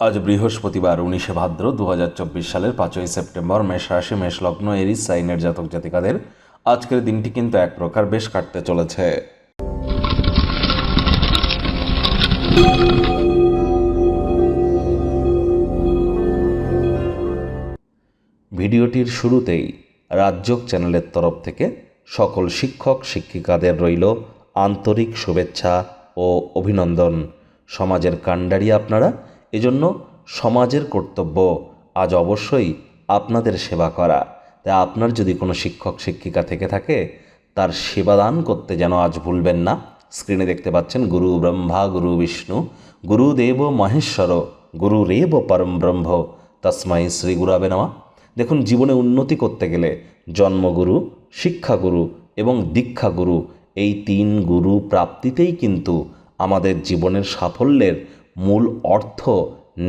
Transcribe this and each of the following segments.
আজ বৃহস্পতিবার, উনিশে ভাদ্র দু হাজার চব্বিশ সালের পাঁচই সেপ্টেম্বর, মেষ রাশি, মেষ লগ্ন, এরিস, সাইনের জাতক জাতিকাদের আজকের দিনটি কিন্তু এক প্রকার বেশ কাটতে চলেছে। ভিডিওটির শুরুতেই রাজ্যক চ্যানেলের তরফ থেকে সকল শিক্ষক, শিক্ষিকাদের রইল আন্তরিক শুভেচ্ছা ও অভিনন্দন। সমাজের কাণ্ডারি আপনারা এজন্য সমাজের কর্তব্য আজ অবশ্যই আপনাদের সেবা করা। তাই আপনার যদি কোনো শিক্ষক, শিক্ষিকা থেকে থাকে, তার সেবাদান করতে যেন আজ ভুলবেন না। স্ক্রিনে দেখতে পাচ্ছেন গুরু ব্রহ্মা, গুরু বিষ্ণু গুরুদেব মহেশ্বর গুরুরেব পরম ব্রহ্ম। তস্মাই শ্রী গুরাবে নেওয়া দেখুন, জীবনে উন্নতি করতে গেলে জন্মগুরু, শিক্ষাগুরু এবং দীক্ষাগুরু, এই তিন গুরু প্রাপ্তিতেই কিন্তু আমাদের জীবনের সাফল্যের মূল অর্থ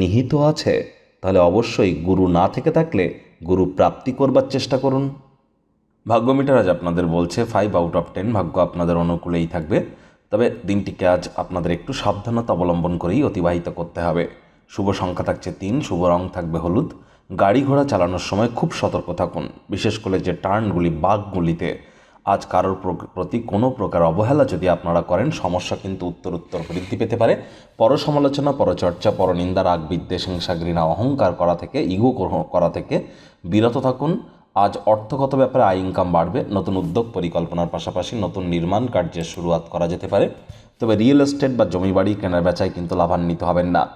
নিহিত আছে, তাহলে অবশ্যই গুরু না থেকে থাকলে গুরু প্রাপ্তি করবার চেষ্টা করুন। ভাগ্য মিটার আজ আপনাদের বলছে ফাইভ আউট অফ টেন ভাগ্য আপনাদের অনুকূলেই থাকবে। তবে দিনটিকে আজ আপনাদের একটু সাবধানতা অবলম্বন করেই অতিবাহিত করতে হবে। শুভ সংখ্যা থাকছে তিন, শুভ রং থাকবে হলুদ। গাড়ি ঘোড়া চালানোর সময় খুব সতর্ক থাকুন, বিশেষ করে যে টার্নগুলি বাঘগুলিতে। আজ কারোর প্র- প্রতি কোনো প্রকার অবহেলা যদি আপনারা করেন, সমস্যা কিন্তু উত্তর উত্তর বৃদ্ধি পেতে পারে। পর সমালোচনা পরচর্চা, পরনিন্দা রাগ বিদ্বেষ হিংসা, ঘৃণা, অহংকার করা থেকে, ইগো করা থেকে বিরত থাকুন। আজ অর্থগত ব্যাপারে আয় ইনকাম বাড়বে, নতুন উদ্যোগ পরিকল্পনার পাশাপাশি নতুন নির্মাণ কার্যের শুরুয়াত করা যেতে পারে। তবে রিয়েল এস্টেট বা জমি বাড়ি কেনার বেচায় কিন্তু লাভান্বিত হবেন না।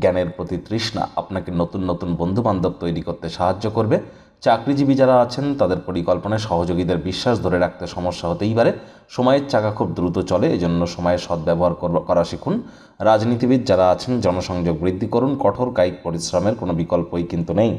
জ্ঞানের প্রতি তৃষ্ণা আপনাকে নতুন নতুন বন্ধু বান্ধব তৈরি করতে সাহায্য করবে। চাকরিজীবী যারা আছেন, তাদের পরিকল্পনায় সহযোগীদের বিশ্বাস ধরে রাখতে সমস্যা হতেই পারে। সময়ের চাকা খুব দ্রুত চলে, এজন্য সময়ের সদ্ব্যবহার কর- শিখুন। রাজনীতিবিদ যারা আছেন, জনসংযোগ বৃদ্ধি করুন। কঠোর কায়িক পরিশ্রমের কোনো বিকল্পই কিন্তু নেই।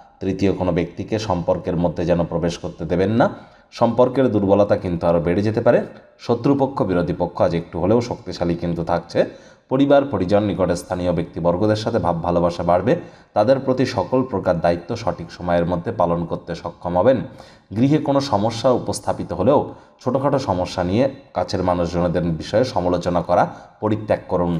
তৃতীয় কোনো ব্যক্তিকে সম্পর্কের মধ্যে যেন প্রবেশ করতে দেবেন না। সম্পর্কের দুর্বলতা কিন্তু আরও বেড়ে যেতে পারে। শত্রুপক্ষ, বিরোধী পক্ষ আজ একটু হলেও শক্তিশালী কিন্তু থাকছে। পরিবার, পরিজন, নিকটে স্থানীয় ব্যক্তিবর্গদের সাথে ভাব ভালোবাসা বাড়বে। তাদের প্রতি সকল প্রকার দায়িত্ব সঠিক সময়ের মধ্যে পালন করতে সক্ষম হবেন। গৃহে কোনো সমস্যা উপস্থাপিত হলেও ছোটোখাটো সমস্যা নিয়ে কাছের মানুষজনদের বিষয়ে সমালোচনা করা, পরিত্যাগ করুন।